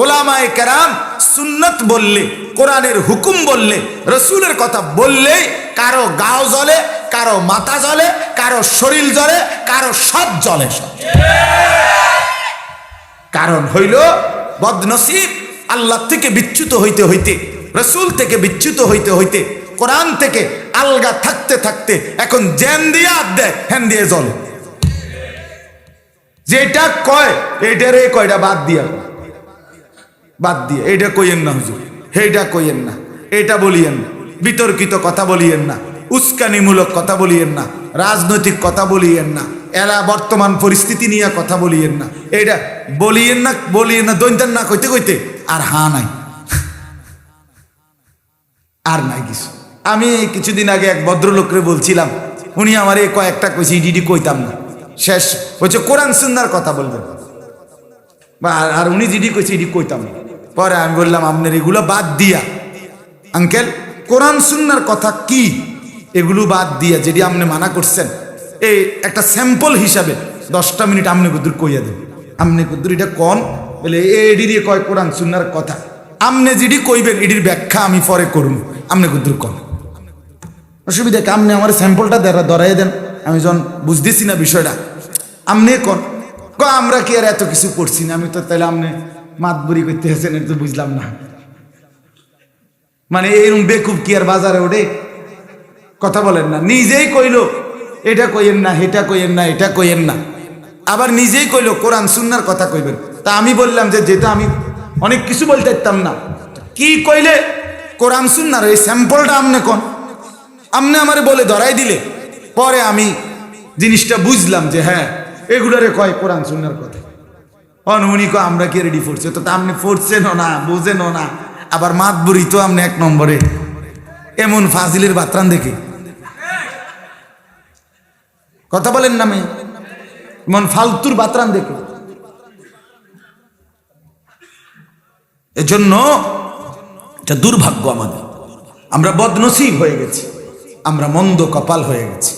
ওলামায়ে কেরাম সুন্নত বললে, কোরআনের হুকুম বললে, রসুলের কথা বললেই কারও গাও জ্বলে, কারও মাথা জ্বলে, কারও শরীর জ্বলে, কারও সব জ্বলে সব কারণ হইল বদনসিব আল্লাহ থেকে বিচ্যুত হইতে হইতে, রসুল থেকে বিচ্যুত হইতে হইতে, কোরআন থেকে আলগা থাকতে থাকতে এখন জ্যান দিয়ে আদ দেয়, হ্যান দিয়ে জলে যেটা কয় এইটারে কয়টা বাদ দিয়া। বাদ দিয়ে, এইটা কইয়েন না হুজুর, সেইটা কইয়েন না, এটা বলিয়েন না, বিতর্কিত কথা বলিয়েন না, উস্কানিমূলক কথা বলিয়েন না, রাজনৈতিক কথা বলিয়েন না এরা বর্তমান পরিস্থিতি নিয়ে কথা বলিয়েন না এটা বলিয়েন না বলিয়েন না দৈন্তান না, কইতে কইতে আর হা নাই। আর নাই কিছু। আমি কিছুদিন আগে এক ভদ্রলোকরে বলছিলাম, উনি আমার এই কয়েকটা কইছে, ইডিডি কইতাম না। শেষ হচ্ছে কোরআন সুন্নার কথা বলবেন। আর- উনি যেটি কইছে, এটি কইতাম না। পরে আমি বললাম, আপনার এগুলো বাদ দিয়া। আঙ্কেল, কোরআন সুন্নার কথা কি? এগুলো বাদ দিয়া যেটি আপনি মানা করছেন, এই একটা স্যাম্পল হিসাবে দশটা মিনিট আপনি কুদ্দুর কইয়া দেন। আপনি কুদ্দুর এটা কন? বলে এডি দিয়ে কয় কোরআন সুন্নার কথা? আপনি যেটি কইবেন, এটির ব্যাখ্যা আমি পরে করুন। আপনি কুদ্দুর কন? অসুবিধা কি? আপনি আমার স্যাম্পলটা ধরাই দেন। আমি যখন বুঝতেছি না বিষয়টা, আপনি কন? আমরা কি আর এত কিছু করছি না? আমি তো তাহলে আপনি মাতবুরি করতে এটা তো বুঝলাম না। মানে এইরকম বেকুব কি আর বাজারে ওঠে? কথা বলেন না। নিজেই কইলো, এটা কইেন না এটা কইেন না, এটা কইেন না। আবার নিজেই কইলো, কোরআন, সুন্নার কথা কইবেন। তা আমি বললাম যে, যেটা আমি অনেক কিছু বলতে পারতাম না। কি কইলে? কোরআন, সুন্নার এই স্যাম্পলটা আমনে কোন? আমনে আমারে বলে ধরাই দিলে। পরে আমি জিনিসটা বুঝলাম যে হ্যাঁ এগুলোরে কয় কোরআন, সুন্নার কথা। অনুমনি কো আমরা কি রেডি করছে তো আপনি পড়ছেনও না, বুঝেনও না। আবার মাত বুড়ি তো আপনি এক নম্বরে। এমন ফাজিলের বাত্রান দেখে। কথা বলেন না মেয়ে। এমন ফালতুর বাত্রান দেখে। এজন্য এটা দুর্ভাগ্য আমাদের। আমরা বদনসিব হয়ে গেছি। আমরা মন্দ কপাল হয়ে গেছি।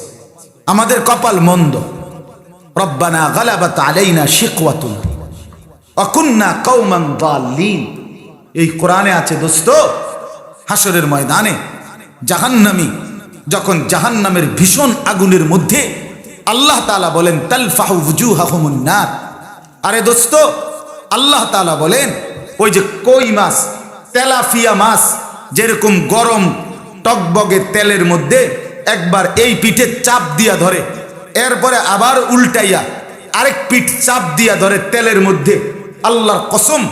আমাদের কপাল মন্দ। রব্বানা গালাবাত আলাইনা শিকওয়াতুন। অকুন্না কৌমান দাল্লিন। এই কোরআনে আছে দোস্ত হাসরের ময়দানে জাহান্নামি, যখন জাহান্নামের ভীষণ আগুনের মধ্যে আল্লাহ তালা বলেন, তালফাহু আরে দোস্ত, আল্লাহ তালা বলেন, ওই যে কই মাছ, তেলাফিয়া মাছ, যেরকম গরম টকবগে তেলের মধ্যে একবার এই পিঠে চাপ দিয়া ধরে, এরপরে আবার উল্টাইয়া আরেক পিঠ চাপ দিয়া ধরে তেলের মধ্যে আল্লাহর কসম,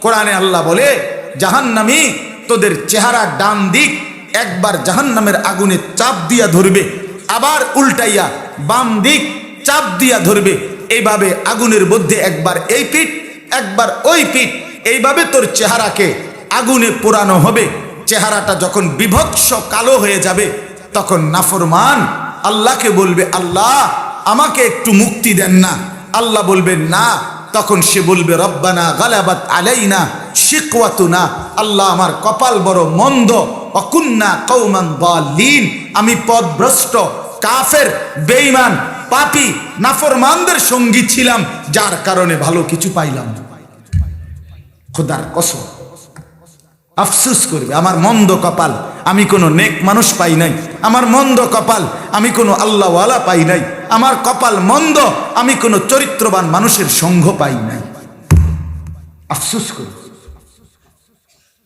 কোরআনে আল্লাহ বলে, জাহান্নামি তোদের চেহারা ডান দিক একবার জাহান্নামের আগুনে চাপ দিয়া ধরবে, আবার উল্টাইয়া বাম দিক চাপ দিয়া ধরবে, এইভাবে আগুনের মধ্যে একবার এই পিঠ, একবার ওই পিঠ, এইভাবে তোর চেহারাকে আগুনে পোড়ানো হবে, চেহারাটা যখন বিভৎস কালো হয়ে যাবে, তখন নাফরমান আল্লাহকে বলবে, আল্লাহ, আমাকে একটু মুক্তি দেন না। আল্লাহ বলবেন না তখন সে বলবে, রব্বানা গালাবাত আলাইনা শিকওয়াতুনা। আল্লাহ আমার কপাল বড় মন্দ। অকুন্না কৌমান বালিন আমি পদভ্রষ্ট, কাফের, বেঈমান, পাপি, নাফরমানদের সঙ্গী ছিলাম, যার কারণে ভালো কিছু পাইলাম। খোদার কসম। আফসুস করবে, আমার মন্দ কপাল। আমি কোনো নেক মানুষ পাই নাই। আমার মন্দ কপাল, আমি কোনো আল্লাহওয়ালা পাই নাই। আমার কপাল মন্দ, আমি কোনো চরিত্রবান মানুষের সঙ্গ পাই নাই। আফসুস করবে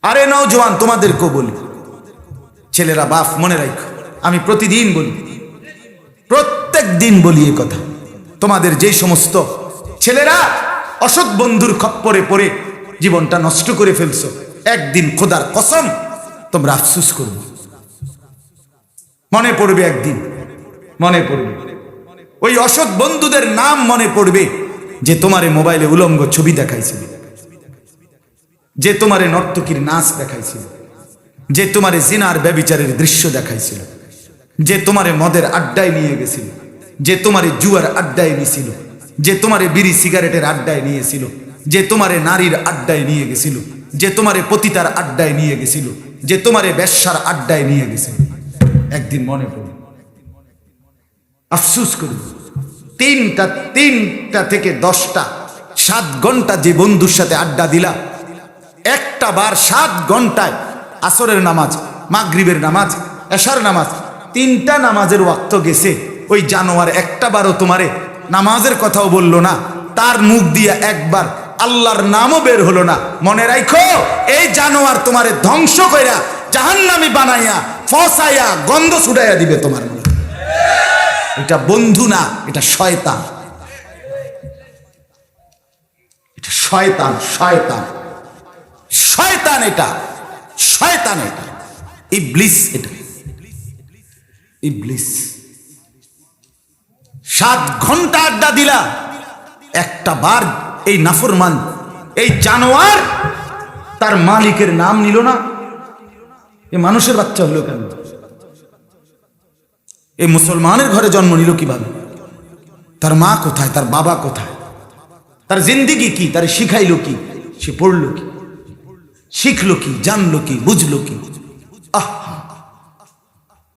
আরে নওজোয়ান, তোমাদেরকেও বলি। ছেলেরা বাপ, মনে রাখো, আমি প্রতিদিন বলি। প্রত্যেক দিন বলি এ কথা। তোমাদের যেই সমস্ত ছেলেরা অসৎ বন্ধুর খপ্পরে পড়ে জীবনটা নষ্ট করে ফেলছো, একদিন খোদার কসম তোমরা আফসুস করবে। মনে পড়বে একদিন, মনে পড়বে। ওই অসৎ বন্ধুদের নাম মনে পড়বে যে তোমারে মোবাইলে উলঙ্গ ছবি দেখাইছিল। যে তোমারে নর্তকীর নাচ দেখাইছিল। যে তোমারে জিনার ব্যবিচারের দৃশ্য দেখাইছিল। যে তোমারে মদের আড্ডায় নিয়ে গেছিল। যে তোমারে জুয়ার আড্ডায় নিয়েছিল যে তোমারে বিড়ি সিগারেটের আড্ডায় নিয়েছিল। যে তোমারে নারীর আড্ডায় নিয়ে গেছিল। যে তোমারে পতিতার আড্ডায় নিয়ে গেছিল। যে তোমারে ব্যবসার আড্ডায় নিয়ে গেছিল। একদিন মনে পড়ে আফসুস করি। তিনটা তিনটা থেকে দশটা, সাত ঘণ্টা যে বন্ধুর সাথে আড্ডা দিলা একটা বার সাত ঘন্টায় আসরের নামাজ, মাগরিবের নামাজ, এশার নামাজ, তিনটা নামাজের ওয়াক্ত গেছে। ওই জানোয়ার একটা বারও তোমারে নামাজের কথাও বলল না। তার মুখ দিয়ে একবার আল্লাহর নামও বের হলো না। মনে রাখো এই জানোয়ার তোমারে ধ্বংস কইরা জাহান্নামি বানাইয়া, ফসাইয়া, গন্ধ ছুটাইয়া দিবে তোমার এটা বন্ধু না, এটা শয়তান। এটা শয়তান শয়তান। শয়তান এটা শয়তান এটা। ইবলিস এটা। ইবলিস। সাত ঘণ্টা আড্ডা দিলা, একটা বার এই নাফরমান, এই জানোয়ার, তার মালিকের নাম নিল না। এ মানুষের বাচ্চা হলো কেন এই মুসলমানের ঘরে জন্ম নিল কীভাবে? তার মা কোথায়? তার বাবা কোথায়? তার জিন্দিগি কি? তার শিখাইলো কি? সে পড়ল কি? শিখলো কি? জানলো কি? বুঝলো কি?